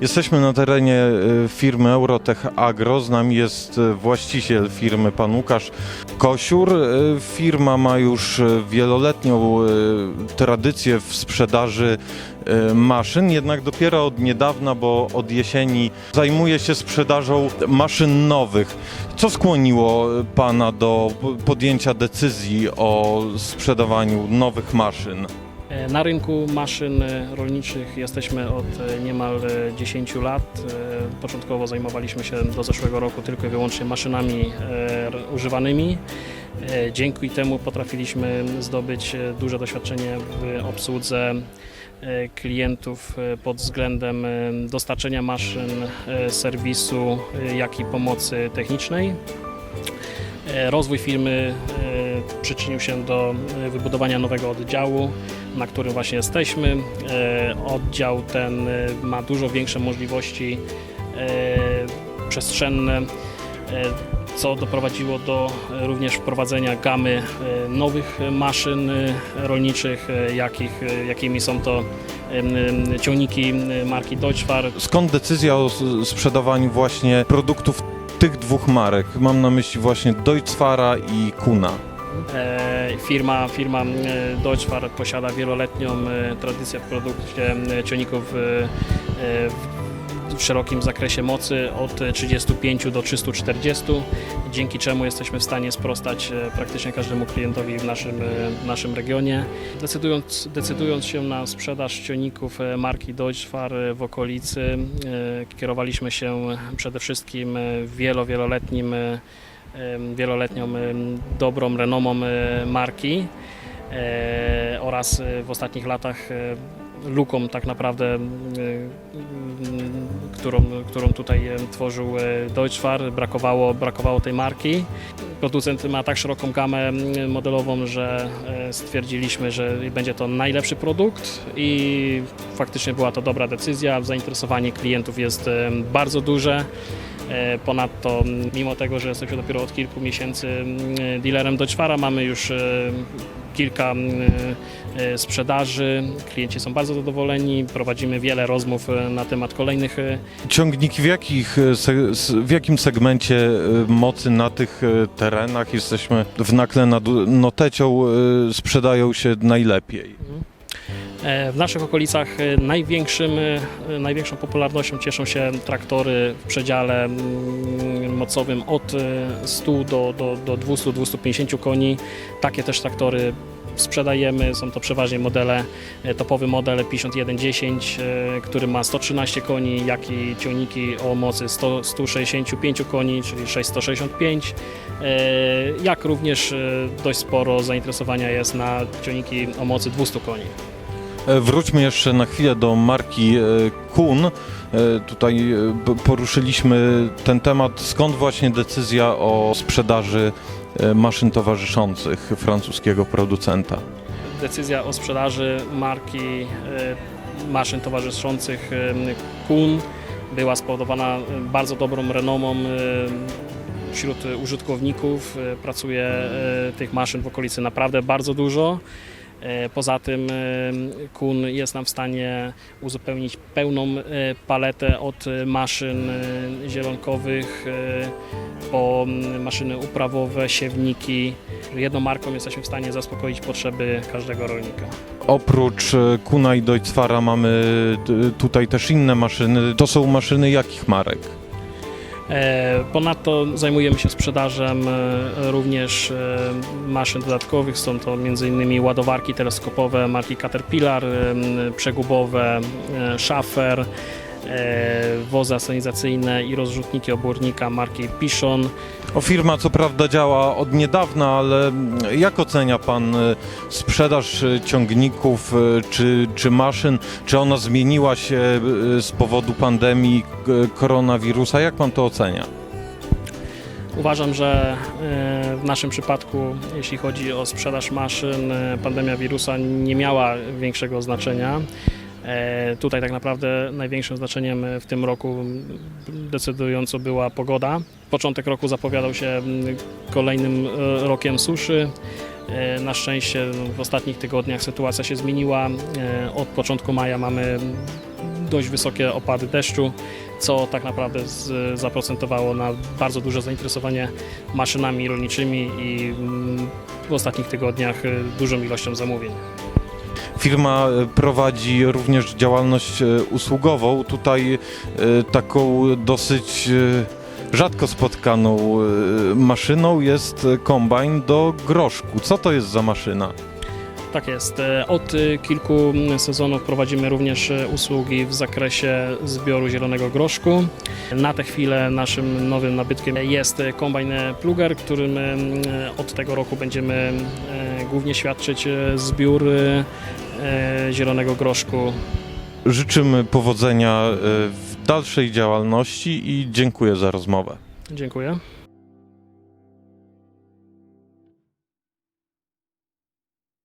Jesteśmy na terenie e, firmy Eurotech Agro. Z nami jest e, właściciel firmy, pan Łukasz Kosiur. E, Firma ma już wieloletnią tradycję w sprzedaży maszyn, jednak dopiero od niedawna, bo od jesieni zajmuje się sprzedażą maszyn nowych. Co skłoniło pana do podjęcia decyzji o sprzedawaniu nowych maszyn? E, Na rynku maszyn rolniczych jesteśmy od e, niemal e, 10 lat. E, Początkowo zajmowaliśmy się do zeszłego roku tylko i wyłącznie maszynami używanymi. Dzięki temu potrafiliśmy zdobyć duże doświadczenie w obsłudze klientów pod względem dostarczenia maszyn, serwisu, jak i pomocy technicznej. Rozwój firmy przyczynił się do wybudowania nowego oddziału, na którym właśnie jesteśmy. E, Oddział ten e, ma dużo większe możliwości e, przestrzenne, co doprowadziło do również wprowadzenia gamy nowych maszyn rolniczych, jakich, jakimi są to ciągniki marki Deutschfar, Skąd decyzja o sprzedawaniu właśnie produktów tych dwóch marek? Mam na myśli właśnie Deutzfara i Kuna. E, Firma, firma e, Deutschfar posiada wieloletnią e, tradycję w produkcie ciągników w- szerokim zakresie mocy od 35 do 340, dzięki czemu jesteśmy w stanie sprostać praktycznie każdemu klientowi w naszym, w naszym regionie. Decydując, decydując się na sprzedaż ciągników marki Deutschfar w okolicy, kierowaliśmy się przede wszystkim wielo, wieloletnim wieloletnią dobrą renomą marki oraz e, w ostatnich latach e, luką tak naprawdę, którą, którą tutaj tworzył e, Deutschfar, brakowało, brakowało tej marki. Producent ma tak szeroką gamę modelową, że stwierdziliśmy, że będzie to najlepszy produkt i faktycznie była to dobra decyzja. Zainteresowanie klientów jest bardzo duże. E, Ponadto, mimo tego, że jesteśmy dopiero od kilku miesięcy m, dealerem Deutschfara, mamy już e, kilka e, sprzedaży. Klienci są bardzo zadowoleni. Prowadzimy wiele rozmów e, na temat kolejnych e, Ciągniki w, jakich, e, w jakim segmencie e, mocy na tych e, terenach jesteśmy w nakle nad Notecią e, sprzedają się najlepiej? E, W naszych okolicach e, największym, e, największą popularnością cieszą się traktory w przedziale mm, mocowym od e, 100 do, do, do 200-250 koni. Takie też traktory sprzedajemy. Są to przeważnie modele, topowy model 5110, e, który ma 113 koni, jak i ciągniki o mocy 100, 165 koni, czyli 665. E, Jak również dość sporo zainteresowania jest na ciągniki o mocy 200 koni. E, Wróćmy jeszcze na chwilę do marki e, Kun. E, Tutaj poruszyliśmy ten temat. Skąd właśnie decyzja o sprzedaży maszyn towarzyszących francuskiego producenta? decyzja o sprzedaży marki maszyn towarzyszących Kun była spowodowana bardzo dobrą renomą wśród użytkowników. Pracuje tych maszyn w okolicy naprawdę bardzo dużo. E, Poza tym e, Kun jest nam w stanie uzupełnić pełną e, paletę od maszyn zielonkowych po maszyny uprawowe, siewniki, jedną marką jesteśmy w stanie zaspokoić potrzeby każdego rolnika. Oprócz Kuna i Deutzfara mamy tutaj też inne maszyny. To są maszyny jakich marek? E, Ponadto zajmujemy się sprzedażą e, również e, maszyn dodatkowych. Są to m.in. ładowarki teleskopowe marki Caterpillar, przegubowe Schaffer, e, wozy asenizacyjne i rozrzutniki obornika marki Pichon. O firma co prawda działa od niedawna, ale jak ocenia Pan e, sprzedaż e, ciągników e, czy, czy maszyn? Czy ona zmieniła się e, z powodu pandemii e, koronawirusa? Jak Pan to ocenia? Uważam, że e, w naszym przypadku, jeśli chodzi o sprzedaż maszyn, e, pandemia wirusa nie miała większego znaczenia. E, Tutaj tak naprawdę największym znaczeniem w tym roku decydująco była pogoda. Początek roku zapowiadał się mm, kolejnym e, rokiem suszy. E, Na szczęście w ostatnich tygodniach sytuacja się zmieniła. Od początku maja mamy dość wysokie opady deszczu, co tak naprawdę z, zaprocentowało na bardzo duże zainteresowanie maszynami rolniczymi i mm, w ostatnich tygodniach dużą ilością zamówień. Firma e, prowadzi również działalność e, usługową. Tutaj e, taką dosyć rzadko spotkaną maszyną jest kombajn do groszku. Co to jest za maszyna? Tak jest. Od kilku mm, sezonów prowadzimy również usługi w zakresie zbioru zielonego groszku. Na tę chwilę naszym nowym nabytkiem jest kombajn Pluger, którym od tego roku będziemy głównie świadczyć e, zbiór e, zielonego groszku. Życzymy powodzenia e, w dalszej działalności i dziękuję za rozmowę. Dziękuję.